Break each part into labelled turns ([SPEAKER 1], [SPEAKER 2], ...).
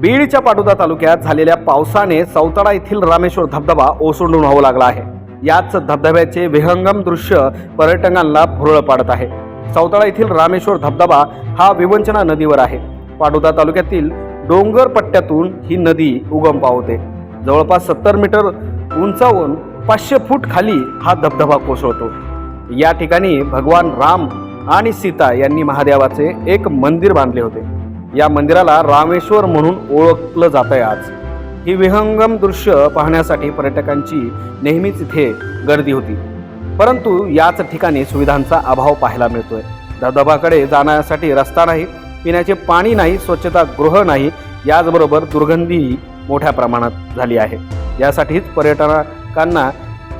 [SPEAKER 1] बीडच्या पाटोदा तालुक्यात झालेल्या पावसाने सौताडा येथील रामेश्वर धबधबा ओसंडून व्हावं लागला आहे. याच धबधब्याचे विहंगम दृश्य पर्यटकांना भुरळ पाडत आहे. सौताळा येथील रामेश्वर धबधबा हा विवंचना नदीवर आहे. पाटोदा तालुक्यातील डोंगर पट्ट्यातून ही नदी उगम पावते. जवळपास सत्तर मीटर उंचावून पाचशे फूट खाली हा धबधबा कोसळतो. या ठिकाणी भगवान राम आणि सीता यांनी महादेवाचे एक मंदिर बांधले होते. या मंदिराला रामेश्वर म्हणून ओळखलं जात आहे आज. ही विहंगम दृश्य पाहण्यासाठी पर्यटकांची नेहमीच इथे गर्दी होती. परंतु याच ठिकाणी सुविधांचा अभाव पाहायला मिळतोय. धबधबाकडे जाण्यासाठी रस्ता नाही पिण्याचे पाणी नाही स्वच्छतागृह नाही याचबरोबर दुर्गंधीही मोठ्या प्रमाणात झाली आहे. यासाठीच पर्यटकांना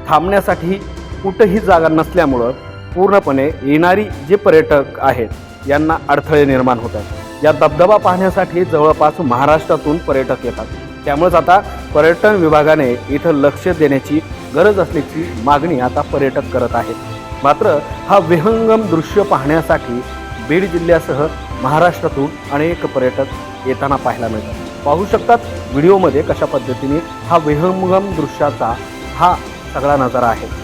[SPEAKER 1] थांबण्यासाठी कुठंही जागा नसल्यामुळं पूर्णपणे येणारी जे पर्यटक आहेत यांना अडथळे निर्माण होत आहेत या धबधबा पाहण्यासाठी जवळपास महाराष्ट्रातून पर्यटक येतात. त्यामुळेच आता पर्यटन विभागाने इथं लक्ष देण्याची गरज असल्याची मागणी आता पर्यटक करत आहेत. मात्र हा विहंगम दृश्य पाहण्यासाठी बीड जिल्ह्यासह महाराष्ट्रातून अनेक पर्यटक येताना पाहायला मिळतात. पाहू शकतात व्हिडिओमध्ये कशा पद्धतीने हा विहंगम दृश्याचा हा सगळा नजारा आहे.